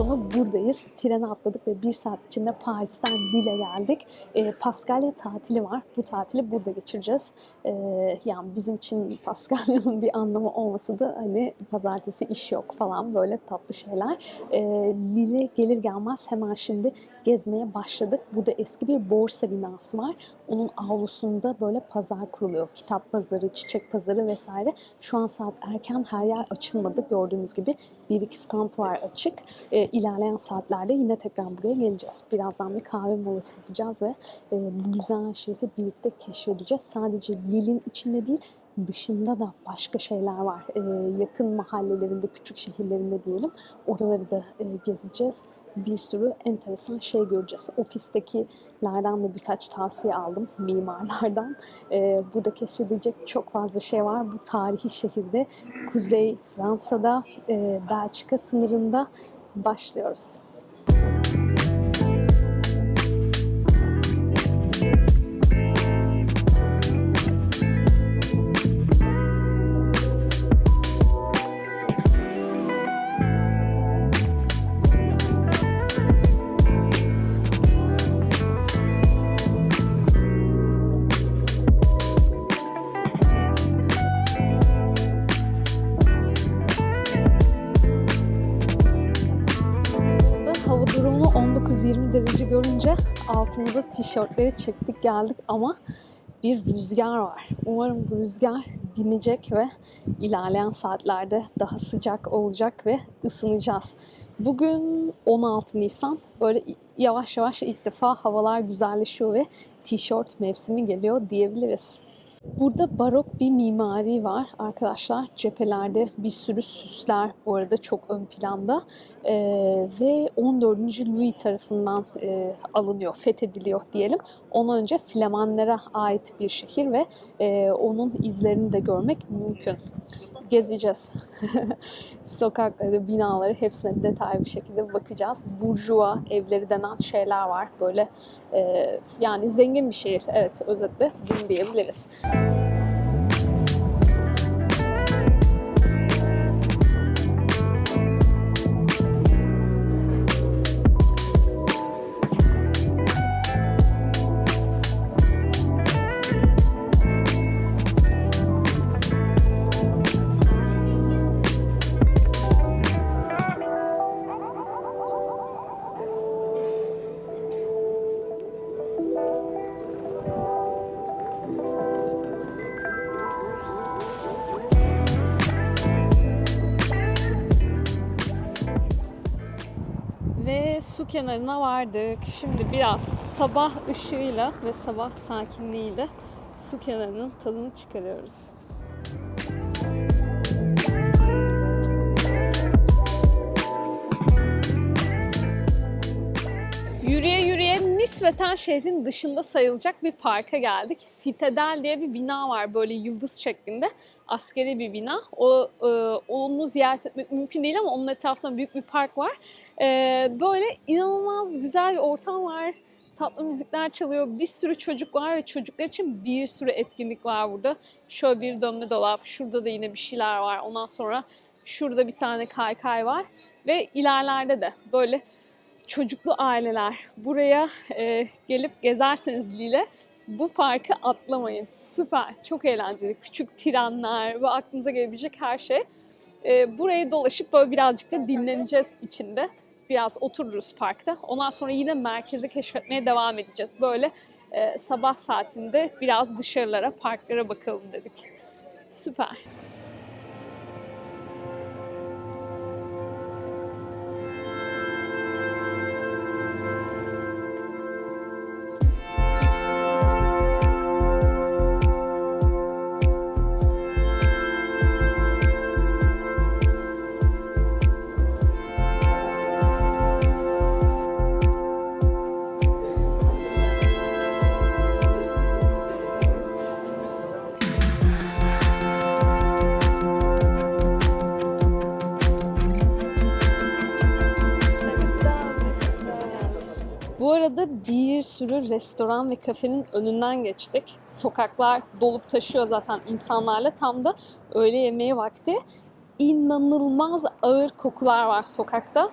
Bu hafta sonu buradayız. Trene atladık ve bir saat içinde Paris'ten Lille geldik. E, Paskalya tatili var. Bu tatili burada geçireceğiz. E, yani bizim için Paskalya'nın bir anlamı olmasa da hani pazartesi iş yok falan böyle tatlı şeyler. E, Lille gelir gelmez hemen şimdi gezmeye başladık. Burada eski bir borsa binası var. Onun avlusunda böyle pazar kuruluyor. Kitap pazarı, çiçek pazarı vesaire. Şu an saat erken her yer açılmadı. Gördüğünüz gibi bir iki stand var açık. E, ilerleyen saatlerde yine tekrar buraya geleceğiz. Birazdan bir kahve molası yapacağız ve e, bu güzel şehri birlikte keşfedeceğiz. Sadece Lille'in içinde değil, dışında da başka şeyler var. E, yakın mahallelerinde, küçük şehirlerinde diyelim. Oraları da e, gezeceğiz. Bir sürü enteresan şey göreceğiz. Ofistekilerden de birkaç tavsiye aldım mimarlardan. E, burada keşfedilecek çok fazla şey var. Bu tarihi şehirde Kuzey Fransa'da, e, Belçika sınırında başlıyoruz. Altımıza tişörtleri çektik geldik ama bir rüzgar var. Umarım bu rüzgar dinecek ve ilerleyen saatlerde daha sıcak olacak ve ısınacağız. Bugün 16 Nisan. Böyle yavaş yavaş ilk defa havalar güzelleşiyor ve tişört mevsimi geliyor diyebiliriz. Burada barok bir mimari var arkadaşlar. Cephelerde bir sürü süsler bu arada çok ön planda. Ee, ve 14. Louis tarafından e, alınıyor, fethediliyor diyelim. Ondan önce Flamanlara ait bir şehir ve e, onun izlerini de görmek mümkün. Gezeceğiz. Sokakları, binaları hepsine detaylı bir şekilde bakacağız. Burjuva evleri denen şeyler var. Böyle e, yani zengin bir şehir. Evet özetle bunu diyebiliriz. Ve su kenarına vardık. Şimdi biraz sabah ışığıyla ve sabah sakinliğiyle su kenarının tadını çıkarıyoruz. Nispeten şehrin dışında sayılacak bir parka geldik. Citadel diye bir bina var böyle yıldız şeklinde. Askeri bir bina. O, e, onu ziyaret etmek mümkün değil ama onun etrafında büyük bir park var. E, böyle inanılmaz güzel bir ortam var. Tatlı müzikler çalıyor. Bir sürü çocuk var ve çocuklar için bir sürü etkinlik var burada. Şöyle bir dönme dolap. Şurada da yine bir şeyler var. Ondan sonra şurada bir tane kaykay var. Ve ilerlerde de böyle çocuklu aileler buraya e, gelip gezerseniz Lille bu parkı atlamayın. Süper, çok eğlenceli. Küçük trenler ve aklınıza gelebilecek her şey. E, burayı dolaşıp böyle birazcık da dinleneceğiz içinde. Biraz otururuz parkta. Ondan sonra yine merkezi keşfetmeye devam edeceğiz. Böyle e, sabah saatinde biraz dışarılara, parklara bakalım dedik. Süper. Restoran ve kafenin önünden geçtik. Sokaklar dolup taşıyor zaten insanlarla. Tam da öğle yemeği vakti. inanılmaz ağır kokular var sokakta.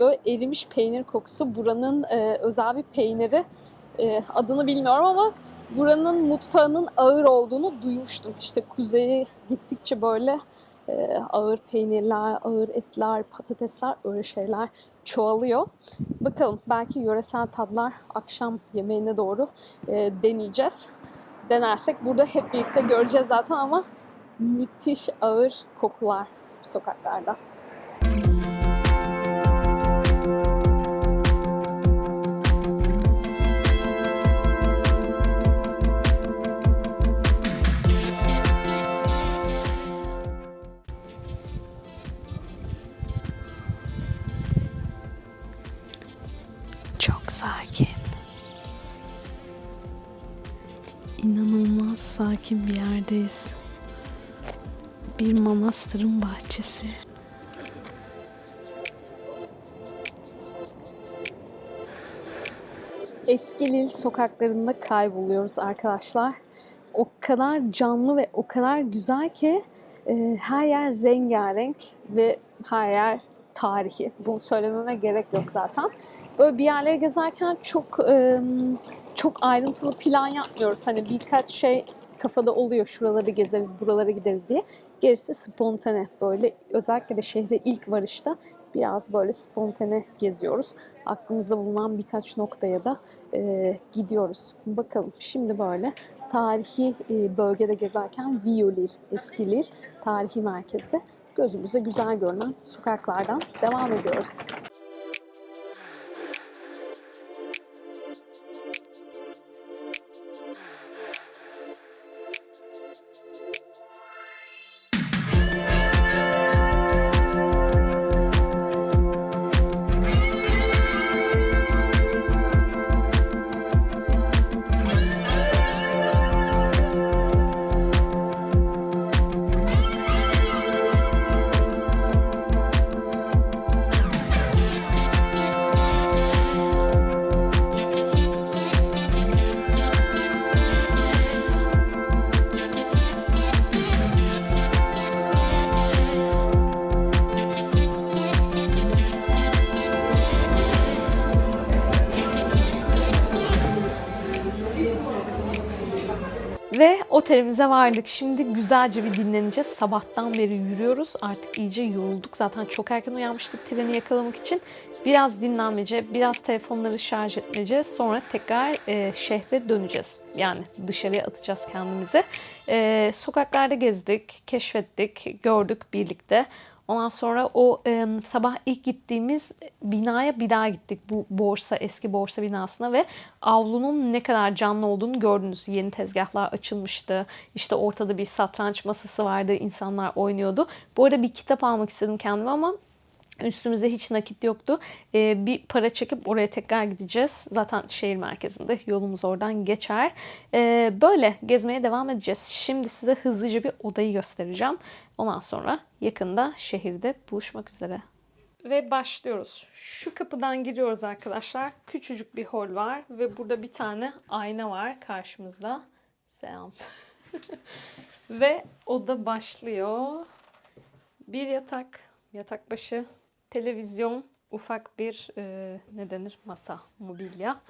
Böyle erimiş peynir kokusu. Buranın e, özel bir peyniri. E, adını bilmiyorum ama buranın mutfağının ağır olduğunu duymuştum. İşte kuzeye gittikçe böyle e, ağır peynirler, ağır etler, patatesler öyle şeyler çoğalıyor. Bakalım belki yöresel tadlar akşam yemeğine doğru e, deneyeceğiz. Denersek burada hep birlikte göreceğiz zaten ama müthiş ağır kokular sokaklarda. Sakin bir yerdeyiz. Bir manastırın bahçesi. Eski Lil sokaklarında kayboluyoruz arkadaşlar. O kadar canlı ve o kadar güzel ki e, her yer rengarenk ve her yer tarihi. Bunu söylememe gerek yok zaten. Böyle bir yerleri gezerken çok e, çok ayrıntılı plan yapmıyoruz. Hani birkaç şey kafada oluyor. Şuraları gezeriz, buralara gideriz diye. Gerisi spontane. Böyle özellikle de şehre ilk varışta biraz böyle spontane geziyoruz. Aklımızda bulunan birkaç noktaya da e, gidiyoruz. Bakalım şimdi böyle tarihi e, bölgede gezerken Violil, eski Lille tarihi merkezde gözümüze güzel görünen sokaklardan devam ediyoruz. Ve otelimize vardık. Şimdi güzelce bir dinleneceğiz. Sabahtan beri yürüyoruz. Artık iyice yorulduk. Zaten çok erken uyanmıştık treni yakalamak için. Biraz dinlenmece, biraz telefonları şarj etmece. Sonra tekrar e, şehre döneceğiz. Yani dışarıya atacağız kendimizi. E, sokaklarda gezdik, keşfettik, gördük birlikte. Ondan sonra o e, sabah ilk gittiğimiz binaya bir daha gittik. Bu borsa, eski borsa binasına ve avlunun ne kadar canlı olduğunu gördünüz. Yeni tezgahlar açılmıştı. İşte ortada bir satranç masası vardı. insanlar oynuyordu. Bu arada bir kitap almak istedim kendime ama Üstümüzde hiç nakit yoktu. Ee, bir para çekip oraya tekrar gideceğiz. Zaten şehir merkezinde yolumuz oradan geçer. Ee, böyle gezmeye devam edeceğiz. Şimdi size hızlıca bir odayı göstereceğim. Ondan sonra yakında şehirde buluşmak üzere. Ve başlıyoruz. Şu kapıdan giriyoruz arkadaşlar. Küçücük bir hol var ve burada bir tane ayna var karşımızda. Selam. ve oda başlıyor. Bir yatak, yatak başı, televizyon, ufak bir e, ne denir masa, mobilya.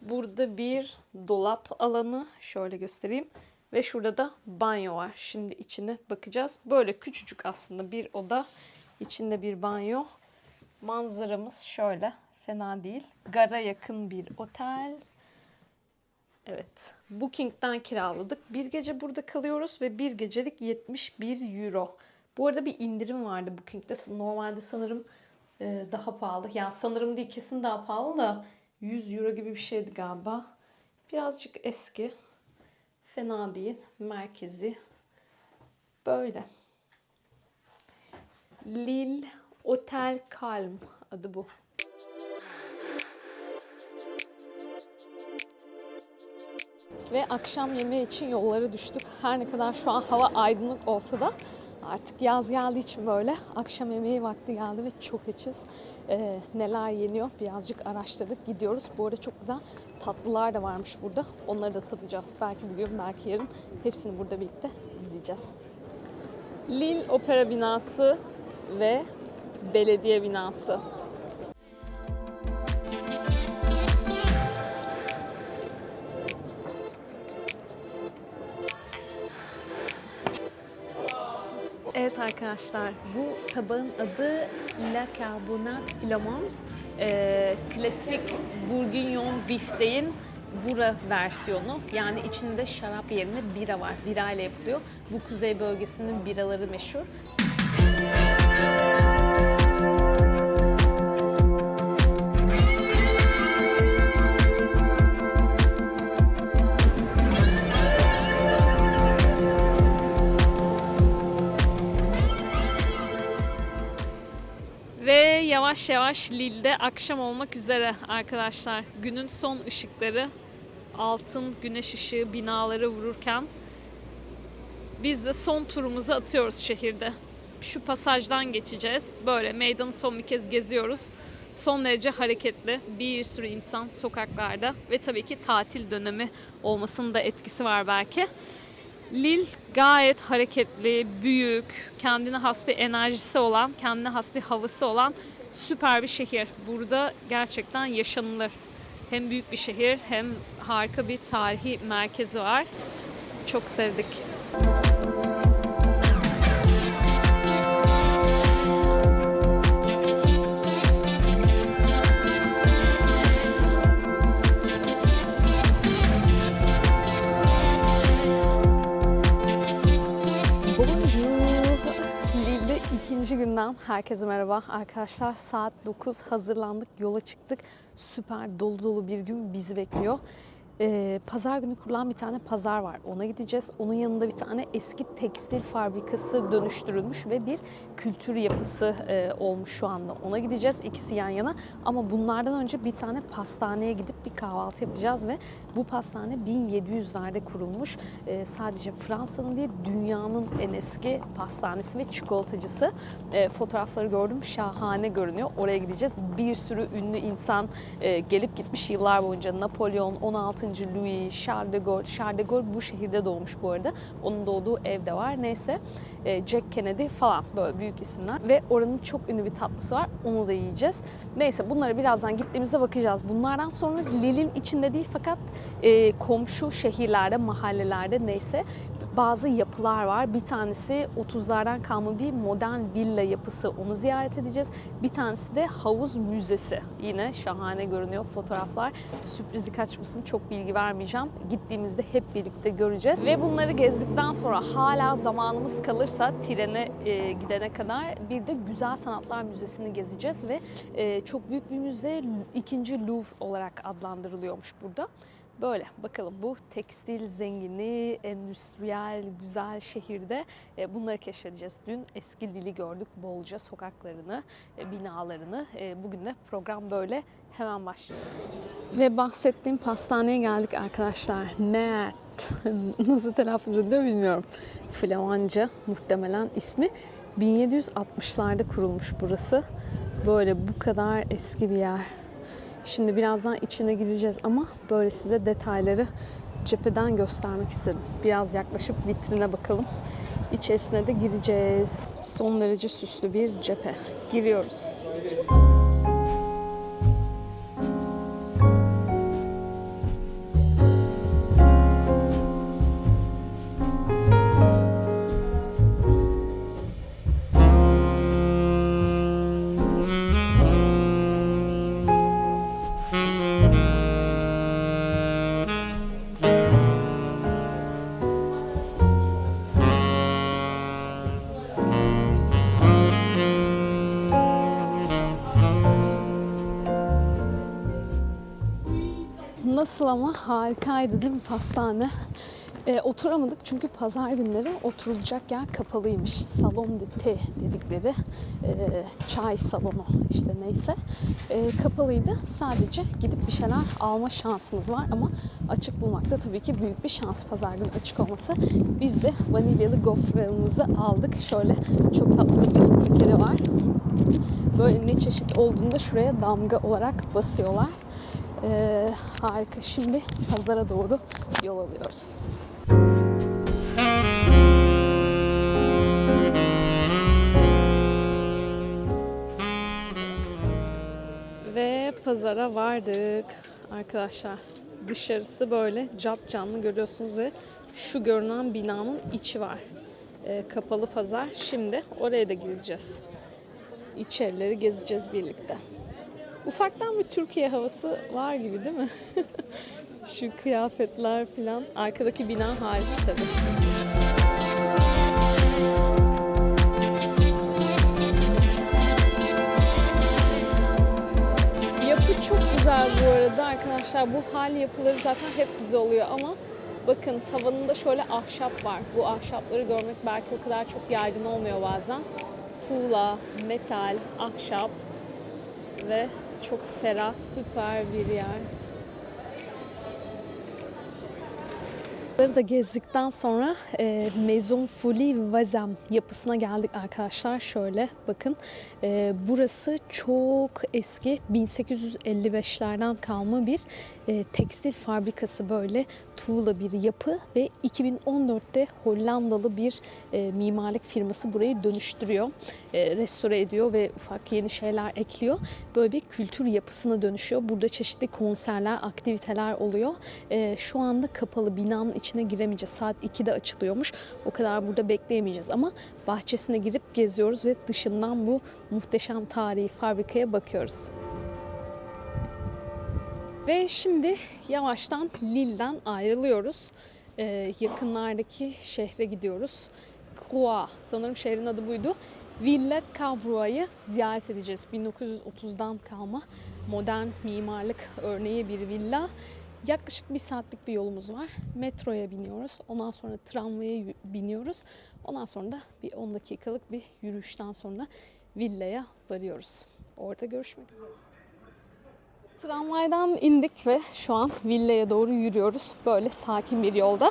Burada bir dolap alanı şöyle göstereyim ve şurada da banyo var. Şimdi içine bakacağız. Böyle küçücük aslında bir oda, içinde bir banyo. Manzaramız şöyle, fena değil. Gara yakın bir otel. Evet, Booking'den kiraladık. Bir gece burada kalıyoruz ve bir gecelik 71 euro. Bu arada bir indirim vardı Booking'de. Normalde sanırım e, daha pahalı. Yani sanırım değil kesin daha pahalı da 100 euro gibi bir şeydi galiba. Birazcık eski. Fena değil. Merkezi. Böyle. Lille Hotel Calm adı bu. Ve akşam yemeği için yollara düştük. Her ne kadar şu an hava aydınlık olsa da artık yaz geldiği için böyle akşam yemeği vakti geldi ve çok açız. Ee, neler yeniyor birazcık araştırdık gidiyoruz. Bu arada çok güzel tatlılar da varmış burada. Onları da tadacağız. Belki bugün belki yarın hepsini burada birlikte izleyeceğiz. Lille Opera binası ve belediye binası. Arkadaşlar, bu tabağın adı La Carbonate Flamande. Ee, klasik Bourguignon bifteğin bura versiyonu. Yani içinde şarap yerine bira var. Bira ile yapılıyor. Bu kuzey bölgesinin biraları meşhur. Yavaş yavaş Lille'de akşam olmak üzere arkadaşlar. Günün son ışıkları altın güneş ışığı binalara vururken biz de son turumuzu atıyoruz şehirde. Şu pasajdan geçeceğiz. Böyle meydanı son bir kez geziyoruz. Son derece hareketli. Bir sürü insan sokaklarda ve tabii ki tatil dönemi olmasının da etkisi var belki. Lille gayet hareketli, büyük, kendine has bir enerjisi olan, kendine has bir havası olan süper bir şehir. Burada gerçekten yaşanılır. Hem büyük bir şehir hem harika bir tarihi merkezi var. Çok sevdik. Bonjour. Herkese merhaba. Arkadaşlar saat 9 hazırlandık, yola çıktık. Süper dolu dolu bir gün bizi bekliyor. Ee, pazar günü kurulan bir tane pazar var. Ona gideceğiz. Onun yanında bir tane eski tekstil fabrikası dönüştürülmüş ve bir kültür yapısı e, olmuş şu anda. Ona gideceğiz ikisi yan yana. Ama bunlardan önce bir tane pastaneye gidip bir kahvaltı yapacağız ve bu pastane 1700'lerde kurulmuş. Ee, sadece Fransa'nın değil dünyanın en eski pastanesi ve çikolatacısı. Ee, fotoğrafları gördüm şahane görünüyor. Oraya gideceğiz. Bir sürü ünlü insan e, gelip gitmiş yıllar boyunca. Napolyon, 16. Louis, Charles de Gaulle. Charles de Gaulle bu şehirde doğmuş bu arada. Onun doğduğu evde var. Neyse e, Jack Kennedy falan böyle büyük isimler. Ve oranın çok ünlü bir tatlısı var. Onu da yiyeceğiz. Neyse bunlara birazdan gittiğimizde bakacağız. Bunlardan sonra Lille'in içinde değil fakat e, komşu şehirlerde, mahallelerde neyse bazı yapılar var. Bir tanesi 30'lardan kalma bir modern villa yapısı. Onu ziyaret edeceğiz. Bir tanesi de havuz müzesi. Yine şahane görünüyor fotoğraflar. Sürprizi kaçmasın çok bilgi vermeyeceğim. Gittiğimizde hep birlikte göreceğiz. Ve bunları gezdikten sonra hala zamanımız kalırsa trene e, gidene kadar bir de Güzel Sanatlar Müzesi'ni gezeceğiz ve e, çok büyük bir müze ikinci Louvre olarak adlandırılıyormuş burada. Böyle bakalım bu tekstil zengini, endüstriyel, güzel şehirde e, bunları keşfedeceğiz. Dün eski Lille'i gördük bolca sokaklarını, e, binalarını. E, Bugün de program böyle hemen başlıyor. Ve bahsettiğim pastaneye geldik arkadaşlar. Mert. Nasıl telaffuz ediyor bilmiyorum. Flamanca muhtemelen ismi. 1760'larda kurulmuş burası. Böyle bu kadar eski bir yer. Şimdi birazdan içine gireceğiz ama böyle size detayları cepheden göstermek istedim. Biraz yaklaşıp vitrine bakalım. İçerisine de gireceğiz. Son derece süslü bir cephe. Giriyoruz. Nasıl ama harikaydı değil mi pastane? Ee, oturamadık çünkü pazar günleri oturulacak yer kapalıymış. Salon de te dedikleri e, çay salonu işte neyse E, kapalıydı. Sadece gidip bir şeyler alma şansınız var ama açık bulmakta tabii ki büyük bir şans pazar günü açık olması. Biz de vanilyalı gofremizi aldık. Şöyle çok tatlı bir paketi var. Böyle ne çeşit olduğunda şuraya damga olarak basıyorlar. Ee, harika. Şimdi pazara doğru yol alıyoruz. Ve pazara vardık arkadaşlar. Dışarısı böyle cap camlı görüyorsunuz ve şu görünen binanın içi var. E, kapalı pazar. Şimdi oraya da gireceğiz. İçerileri gezeceğiz birlikte. Ufaktan bir Türkiye havası var gibi değil mi? şu kıyafetler falan. Arkadaki bina hariç tabii. Yapı çok güzel bu arada arkadaşlar. Bu hal yapıları zaten hep güzel oluyor ama bakın tavanında şöyle ahşap var. Bu ahşapları görmek belki o kadar çok yaygın olmuyor bazen. Tuğla, metal, ahşap ve çok ferah, süper bir yer. Bunları da gezdikten sonra e, Maison Folie Vazem yapısına geldik arkadaşlar. Şöyle bakın. E, burası çok eski 1855'lerden kalma bir e, tekstil fabrikası böyle tuğla bir yapı ve 2014'te Hollandalı bir e, mimarlık firması burayı dönüştürüyor. E, restore ediyor ve ufak yeni şeyler ekliyor. Böyle bir kültür yapısına dönüşüyor. Burada çeşitli konserler, aktiviteler oluyor. E, şu anda kapalı binanın içine giremeyeceğiz. Saat 2'de açılıyormuş. O kadar burada bekleyemeyeceğiz ama bahçesine girip geziyoruz ve dışından bu muhteşem tarihi fabrikaya bakıyoruz. Ve şimdi yavaştan Lille'den ayrılıyoruz. Ee, yakınlardaki şehre gidiyoruz. Croix, sanırım şehrin adı buydu. Villa Cavrois'ı ziyaret edeceğiz. 1930'dan kalma modern mimarlık örneği bir villa. Yaklaşık bir saatlik bir yolumuz var. Metroya biniyoruz. Ondan sonra tramvaya biniyoruz. Ondan sonra da bir 10 dakikalık bir yürüyüşten sonra villaya varıyoruz. Orada görüşmek üzere. Tramvaydan indik ve şu an villaya doğru yürüyoruz. Böyle sakin bir yolda.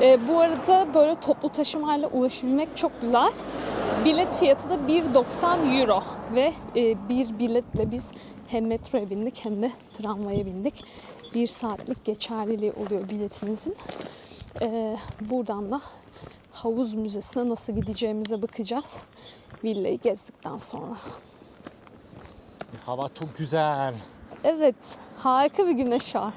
Ee, bu arada böyle toplu taşımayla ulaşabilmek çok güzel. Bilet fiyatı da 1.90 euro ve e, bir biletle biz hem metroya bindik hem de tramvaya bindik. Bir saatlik geçerliliği oluyor biletinizin. Ee, buradan da havuz müzesine nasıl gideceğimize bakacağız. Villayı gezdikten sonra. Hava çok güzel. Evet, harika bir güneş var.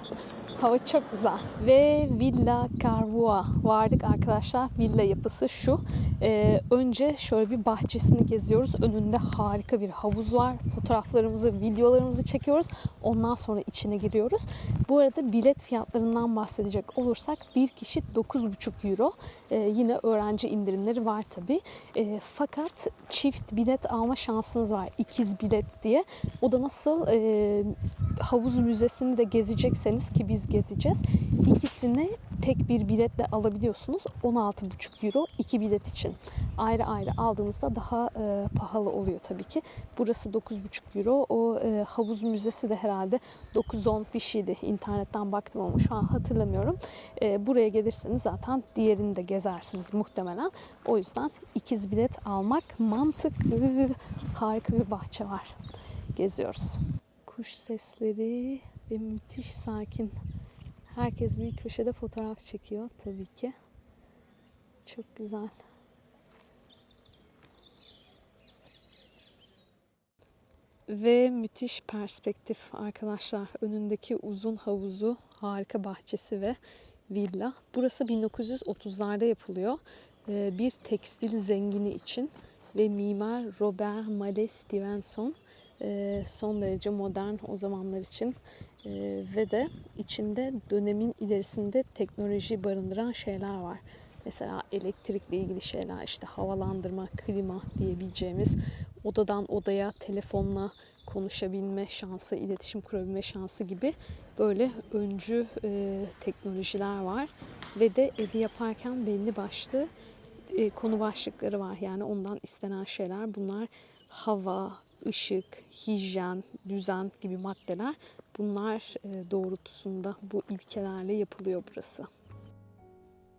Hava çok güzel. Ve Villa Carvua vardık arkadaşlar. Villa yapısı şu. Ee, önce şöyle bir bahçesini geziyoruz. Önünde harika bir havuz var. Fotoğraflarımızı, videolarımızı çekiyoruz. Ondan sonra içine giriyoruz. Bu arada bilet fiyatlarından bahsedecek olursak bir kişi 9,5 euro. Ee, yine öğrenci indirimleri var tabii. Ee, fakat çift bilet alma şansınız var. İkiz bilet diye. O da nasıl? Ee, havuz müzesini de gezecekseniz ki biz gezeceğiz. İkisini tek bir biletle alabiliyorsunuz. 16,5 euro iki bilet için. Ayrı ayrı aldığınızda daha e, pahalı oluyor tabii ki. Burası 9,5 euro. O e, havuz müzesi de herhalde 9-10 bir şeydi. İnternetten baktım ama şu an hatırlamıyorum. E, buraya gelirseniz zaten diğerini de gezersiniz muhtemelen. O yüzden ikiz bilet almak mantıklı. Harika bir bahçe var. Geziyoruz kuş sesleri ve müthiş sakin. Herkes bir köşede fotoğraf çekiyor tabii ki. Çok güzel. Ve müthiş perspektif arkadaşlar. Önündeki uzun havuzu, harika bahçesi ve villa. Burası 1930'larda yapılıyor. Ee, Bir tekstil zengini için ve mimar Robert Mallet Stevenson e, son derece modern o zamanlar için E, ve de içinde dönemin ilerisinde teknoloji barındıran şeyler var. Mesela elektrikle ilgili şeyler işte havalandırma, klima diyebileceğimiz odadan odaya telefonla konuşabilme şansı, iletişim kurabilme şansı gibi böyle öncü e, teknolojiler var. Ve de evi yaparken belli başlı e, konu başlıkları var. Yani ondan istenen şeyler bunlar hava, ışık, hijyen, düzen gibi maddeler bunlar e, doğrultusunda bu ilkelerle yapılıyor burası.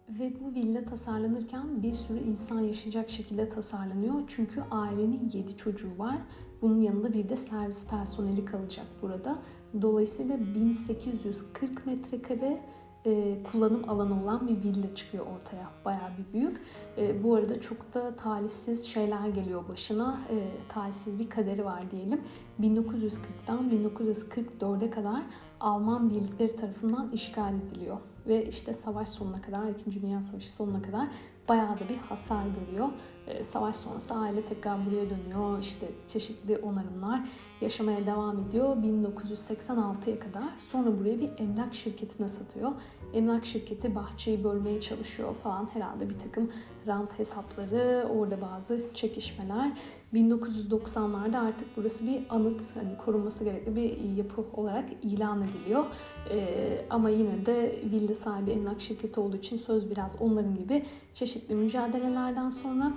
Ve bu villa tasarlanırken bir sürü insan yaşayacak şekilde tasarlanıyor. Çünkü ailenin 7 çocuğu var. Bunun yanında bir de servis personeli kalacak burada. Dolayısıyla 1840 metrekare e, kullanım alanı olan bir villa çıkıyor ortaya. Bayağı bir büyük. E, bu arada çok da talihsiz şeyler geliyor başına. E, talihsiz bir kaderi var diyelim. 1940'tan 1944'e kadar Alman birlikleri tarafından işgal ediliyor. Ve işte savaş sonuna kadar, 2. Dünya Savaşı sonuna kadar bayağı da bir hasar görüyor. E, savaş sonrası aile tekrar buraya dönüyor. İşte çeşitli onarımlar yaşamaya devam ediyor 1986'ya kadar. Sonra buraya bir emlak şirketine satıyor. Emlak şirketi bahçeyi bölmeye çalışıyor falan. Herhalde bir takım rant hesapları, orada bazı çekişmeler. 1990'larda artık burası bir anıt, hani korunması gerekli bir yapı olarak ilan ediliyor. Ee, ama yine de villa sahibi emlak şirketi olduğu için söz biraz onların gibi çeşitli mücadelelerden sonra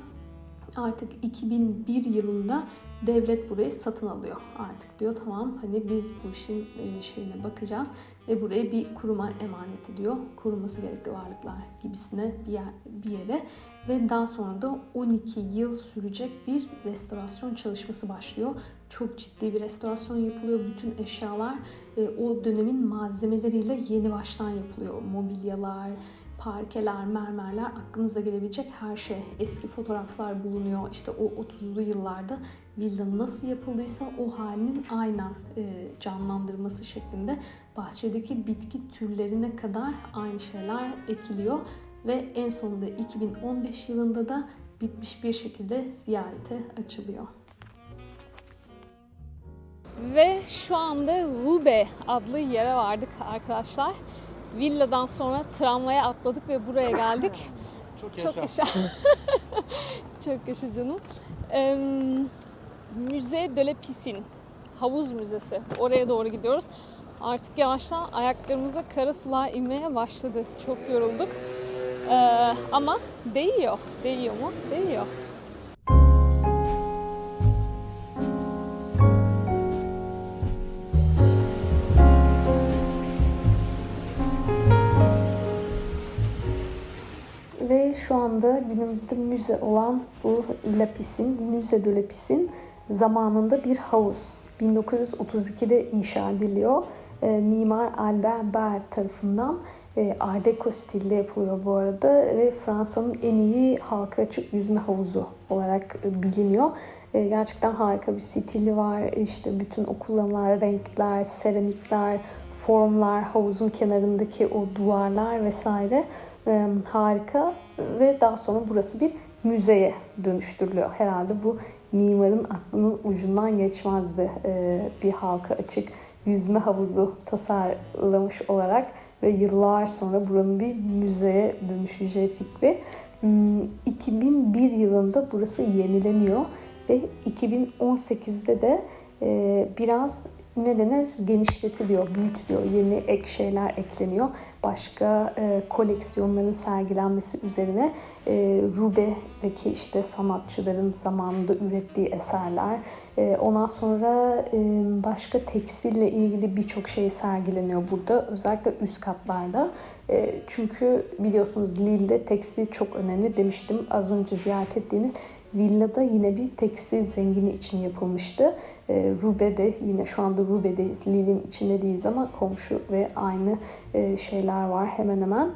artık 2001 yılında devlet burayı satın alıyor. Artık diyor tamam hani biz bu işin e, şeyine bakacağız ve buraya bir kuruma emanet ediyor. Korunması gerekli varlıklar gibisine bir, yer, bir yere ve daha sonra da 12 yıl sürecek bir restorasyon çalışması başlıyor. Çok ciddi bir restorasyon yapılıyor. Bütün eşyalar e, o dönemin malzemeleriyle yeni baştan yapılıyor. Mobilyalar, parkeler, mermerler, aklınıza gelebilecek her şey. Eski fotoğraflar bulunuyor. İşte o 30'lu yıllarda villa nasıl yapıldıysa o halinin aynen e, canlandırması şeklinde bahçedeki bitki türlerine kadar aynı şeyler ekiliyor ve en sonunda 2015 yılında da bitmiş bir şekilde ziyarete açılıyor. Ve şu anda Rube adlı yere vardık arkadaşlar. Villadan sonra tramvaya atladık ve buraya geldik. Çok Çok yaşa. Çok yaşa canım. Ee, Müze de la Piscine. Havuz müzesi. Oraya doğru gidiyoruz. Artık yavaştan ayaklarımıza kara sular inmeye başladı. Çok yorulduk. Ee, ama değiyor. Değiyor mu? Değiyor. Ve şu anda günümüzde müze olan bu Lapis'in, Müze de Lapis'in zamanında bir havuz. 1932'de inşa ediliyor. E, Mimar Albert Baer tarafından e, Art Deco stilde yapılıyor bu arada ve Fransa'nın en iyi halka açık yüzme havuzu olarak e, biliniyor. E, gerçekten harika bir stili var. İşte bütün o kullanılan renkler, seramikler, formlar, havuzun kenarındaki o duvarlar vesaire e, harika ve daha sonra burası bir müzeye dönüştürülüyor. Herhalde bu mimarın aklının ucundan geçmezdi e, bir halka açık yüzme havuzu tasarlamış olarak ve yıllar sonra buranın bir müzeye dönüşeceği fikri. Hmm, 2001 yılında burası yenileniyor ve 2018'de de e, biraz ne denir genişletiliyor, büyütülüyor, yeni ek şeyler ekleniyor. Başka e, koleksiyonların sergilenmesi üzerine e, Rube'deki işte sanatçıların zamanında ürettiği eserler, e, ondan sonra e, başka tekstille ilgili birçok şey sergileniyor burada. Özellikle üst katlarda. E, çünkü biliyorsunuz Lille'de tekstil çok önemli demiştim. Az önce ziyaret ettiğimiz Villada yine bir tekstil zengini için yapılmıştı. E, Rube'de yine şu anda Rube'deyiz. Lille'in içinde değiliz ama komşu ve aynı e, şeyler var hemen hemen.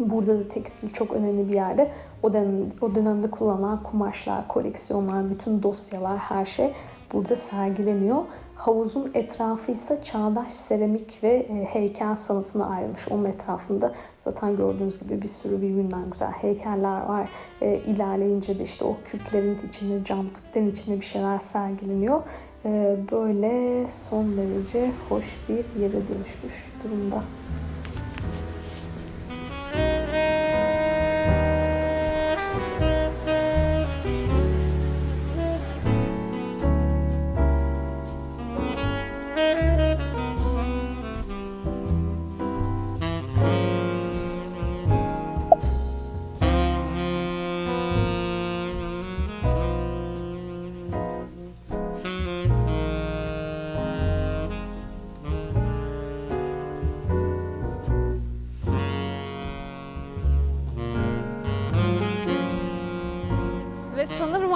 Burada da tekstil çok önemli bir yerde. O dönem, o dönemde kullanılan kumaşlar, koleksiyonlar, bütün dosyalar, her şey burada sergileniyor. Havuzun etrafı ise çağdaş seramik ve e, heykel sanatına ayrılmış. Onun etrafında zaten gördüğünüz gibi bir sürü birbirinden güzel heykeller var. E, ilerleyince de işte o küplerin içinde, cam küplerin içinde bir şeyler sergileniyor. E, böyle son derece hoş bir yere dönüşmüş durumda.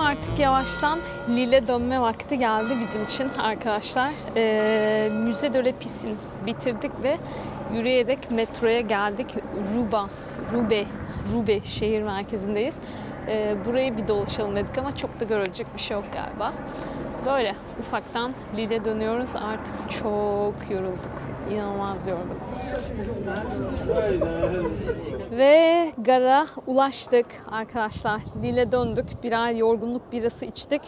Artık yavaştan Lille dönme vakti geldi bizim için arkadaşlar. Ee, Müze de la Piscine bitirdik ve yürüyerek metroya geldik. Ruba, Rube, Rube şehir merkezindeyiz. Ee, burayı bir dolaşalım dedik ama çok da görülecek bir şey yok galiba. Böyle ufaktan Lille dönüyoruz. Artık çok yorulduk. İnanılmaz yorulduk. Ve gara ulaştık arkadaşlar. Lille döndük. Birer yorgunluk birası içtik.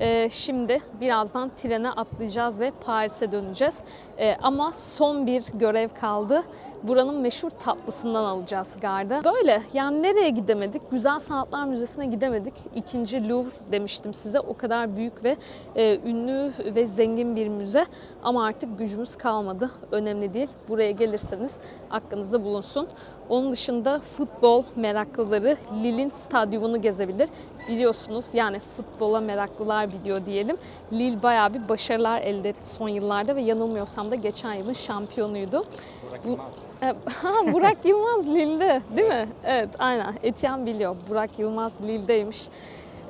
Ee, şimdi birazdan trene atlayacağız ve Paris'e döneceğiz. Ee, ama son bir görev kaldı. Buranın meşhur tatlısından alacağız garda. Böyle yani nereye gidemedik? Güzel Sanatlar Müzesi'ne gidemedik. İkinci Louvre demiştim size. O kadar büyük ve e, ünlü ve zengin bir müze. Ama artık gücümüz kalmadı. Önemli değil. Buraya gelirseniz aklınızda bulunsun. Onun dışında futbol meraklıları Lille'in stadyumunu gezebilir. Biliyorsunuz yani futbola meraklılar biliyor diyelim. Lille bayağı bir başarılar elde etti son yıllarda ve yanılmıyorsam da geçen yılın şampiyonuydu. Bu, E, ha, Burak Yılmaz Lille'de değil mi? Evet aynen. Etienne biliyor. Burak Yılmaz Lille'deymiş.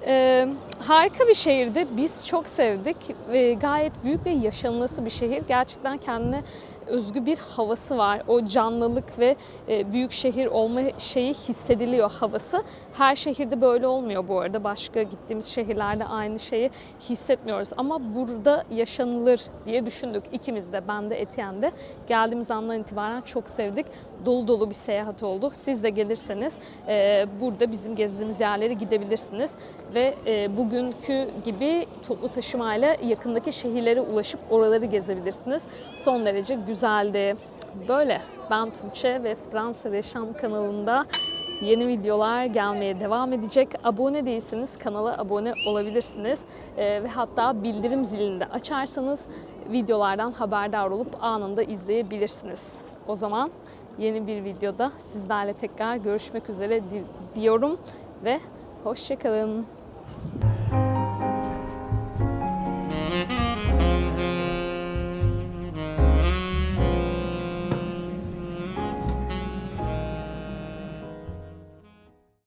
Ee, harika bir şehirdi. Biz çok sevdik. Ee, gayet büyük ve yaşanılası bir şehir. Gerçekten kendine özgü bir havası var. O canlılık ve e, büyük şehir olma şeyi hissediliyor havası. Her şehirde böyle olmuyor bu arada. Başka gittiğimiz şehirlerde aynı şeyi hissetmiyoruz. Ama burada yaşanılır diye düşündük. İkimiz de, ben de Etienne de. Geldiğimiz andan itibaren çok sevdik. Dolu dolu bir seyahat oldu. Siz de gelirseniz e, burada bizim gezdiğimiz yerlere gidebilirsiniz. Ve e, bugünkü gibi toplu taşımayla yakındaki şehirlere ulaşıp oraları gezebilirsiniz. Son derece güzeldi. Böyle ben Tuğçe ve Fransa Yaşam kanalında yeni videolar gelmeye devam edecek. Abone değilseniz kanala abone olabilirsiniz. Ee, ve hatta bildirim zilini de açarsanız videolardan haberdar olup anında izleyebilirsiniz. O zaman yeni bir videoda sizlerle tekrar görüşmek üzere di- diyorum ve hoşçakalın.